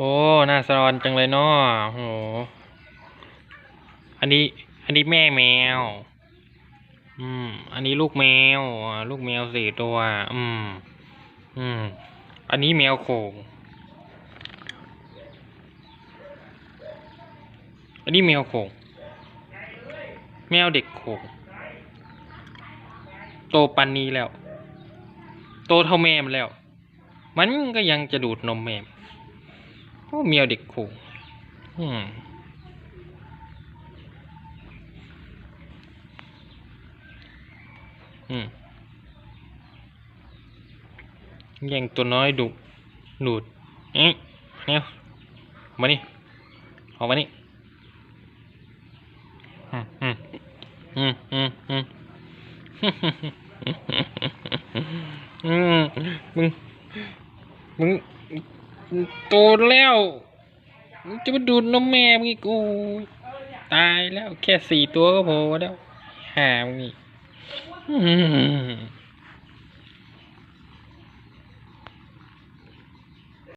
โอ้น่าสลอนจังเลยเนาะโห อันนี้ อันนี้แม่แมว อืม อันนี้ลูกแมวอ่าลูกแมวสี่ตัว อืม อืม อันนี้แมวโขงอันนี้แมวโขงแมวเด็กโขงโตปันนี้แล้ว โตเท่าแม่มันแล้ว มันก็ยังจะดูดนมแม่มัน โอ้แมวเด็กโขงอืมอืมแย่งตัวน้อยดุดูดเอ๊ะเนี่ยมานี่ออกมานี่อืมอืมอืมอืมอืมอืมมึงมึงมึง โตแล้วมึงจะมาดูดนมแม่มึงอีกกู ตายแล้วแค่สี่ตัวก็พอแล้วหามึงนี่